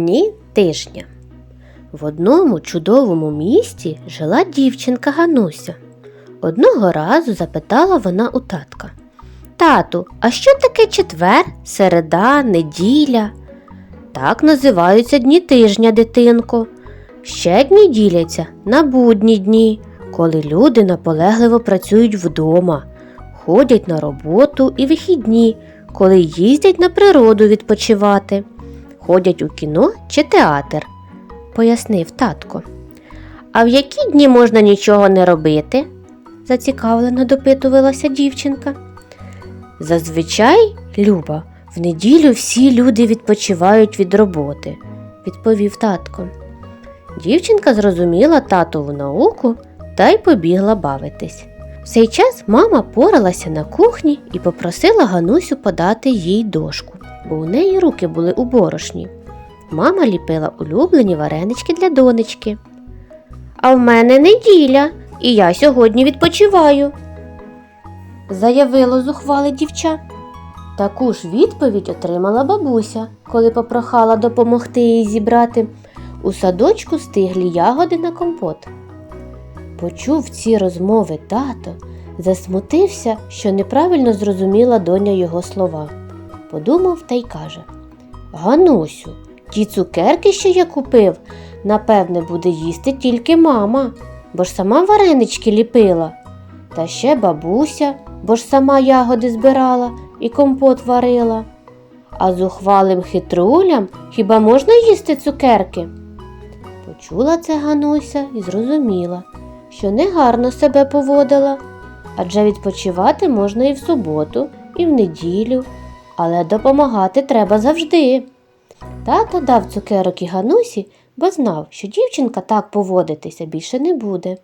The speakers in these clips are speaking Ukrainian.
Дні тижня. В одному чудовому місті жила дівчинка Гануся. Одного разу запитала вона у татка. Тату, а що таке четвер, середа, неділя? Так називаються дні тижня, дитинко. Ще дні діляться на будні дні, коли люди наполегливо працюють вдома, ходять на роботу і вихідні, коли їздять на природу відпочивати, ходять у кіно чи театр, пояснив татко. А в які дні можна нічого не робити? зацікавлено допитувалася дівчинка. Зазвичай, Люба, в неділю всі люди відпочивають від роботи, відповів татко. Дівчинка зрозуміла татову науку та й побігла бавитись. В цей час мама поралася на кухні і попросила Ганусю подати їй дошку, бо у неї руки були у борошні. Мама ліпила улюблені варенички для донечки. А в мене неділя, і я сьогодні відпочиваю, заявило зухвале дівча. Таку ж відповідь отримала бабуся, коли попрохала допомогти їй зібрати у садочку стиглі ягоди на компот. Почув ці розмови тато, засмутився, що неправильно зрозуміла доня його слова. Подумав та й каже Ганусю, ті цукерки, що я купив, напевне, буде їсти тільки мама, бо ж сама варенички ліпила. Та ще бабуся, бо ж сама ягоди збирала і компот варила. А зухвалим хитрулям хіба можна їсти цукерки? Почула це Гануся і зрозуміла, що негарно себе поводила, адже відпочивати можна і в суботу, і в неділю, але допомагати треба завжди. Тато дав цукерок і Ганусі, бо знав, що дівчинка так поводитися більше не буде.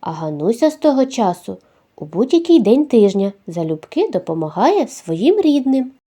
А Гануся з того часу у будь-який день тижня залюбки допомагає своїм рідним.